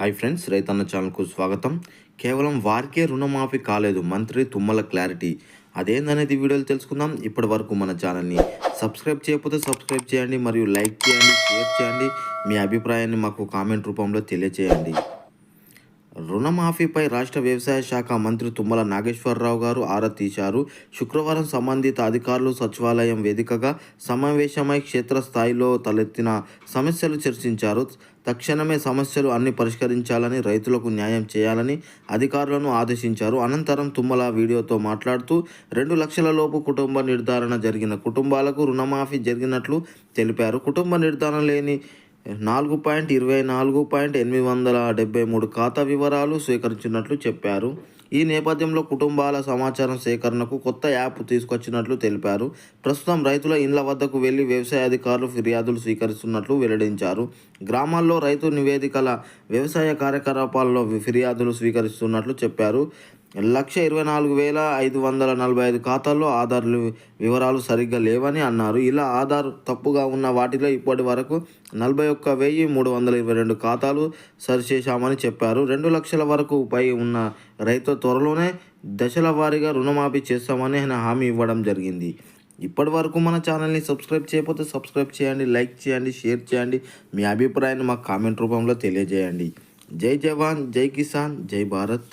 Hi friends రైతన్న ఛానల్కు స్వాగతం. కేవలం వారికే రుణమాఫీ కాలేదు మంత్రి తుమ్మల క్లారిటీ. అదేందనేది వీడియోలు తెలుసుకుందాం. ఇప్పటి వరకు మన ఛానల్ని సబ్స్క్రైబ్ చేయకపోతే సబ్స్క్రైబ్ చేయండి మరియు లైక్ చేయండి షేర్ చేయండి. మీ అభిప్రాయాన్ని మాకు కామెంట్ రూపంలో తెలియచేయండి. రుణమాఫీపై రాష్ట్ర వ్యవసాయ శాఖ మంత్రి తుమ్మల నాగేశ్వరరావు గారు ఆరా తీశారు. శుక్రవారం సంబంధిత అధికారులు సచివాలయం వేదికగా సమావేశమై క్షేత్రస్థాయిలో తలెత్తిన సమస్యలు చర్చించారు. తక్షణమే సమస్యలు అన్ని పరిష్కరించాలని రైతులకు న్యాయం చేయాలని అధికారులను ఆదేశించారు. అనంతరం తుమ్మల వీడియోతో మాట్లాడుతూ రెండు లక్షల లోపు కుటుంబ నిర్ధారణ జరిగిన కుటుంబాలకు రుణమాఫీ జరిగినట్లు తెలిపారు. కుటుంబ నిర్ధారణ లేని నాలుగు పాయింట్ ఇరవై నాలుగు పాయింట్ ఎనిమిది వందల డెబ్బై మూడు ఖాతా వివరాలు స్వీకరించినట్లు చెప్పారు. ఈ నేపథ్యంలో కుటుంబాల సమాచారం సేకరణకు కొత్త యాప్ తీసుకొచ్చినట్లు తెలిపారు. ప్రస్తుతం రైతుల ఇండ్ల వద్దకు వెళ్ళి వ్యవసాయ అధికారులు ఫిర్యాదులు స్వీకరిస్తున్నట్లు వెల్లడించారు. గ్రామాల్లో రైతు నివేదికల వ్యవసాయ కార్యకలాపాల్లో ఫిర్యాదులు స్వీకరిస్తున్నట్లు చెప్పారు. లక్ష ఇరవై నాలుగు వేల ఐదు వందల నలభై ఐదు ఖాతాల్లో ఆధార్లు వివరాలు సరిగ్గా లేవని అన్నారు. ఇలా ఆధార్ తప్పుగా ఉన్న వాటిలో ఇప్పటి వరకు నలభై ఒక్క వెయ్యి మూడు వందల ఇరవై రెండు ఖాతాలు సరిచేశామని చెప్పారు. రెండు లక్షల వరకు పై ఉన్న రైతు త్వరలోనే దశల వారీగా రుణమాఫీ చేస్తామని ఆయన హామీ ఇవ్వడం జరిగింది. ఇప్పటి వరకు మన ఛానల్ని సబ్స్క్రైబ్ చేయకపోతే సబ్స్క్రైబ్ చేయండి లైక్ చేయండి షేర్ చేయండి. మీ అభిప్రాయాన్ని మాకు కామెంట్ రూపంలో తెలియజేయండి. జై జవాన్ జై కిసాన్ జై భారత్.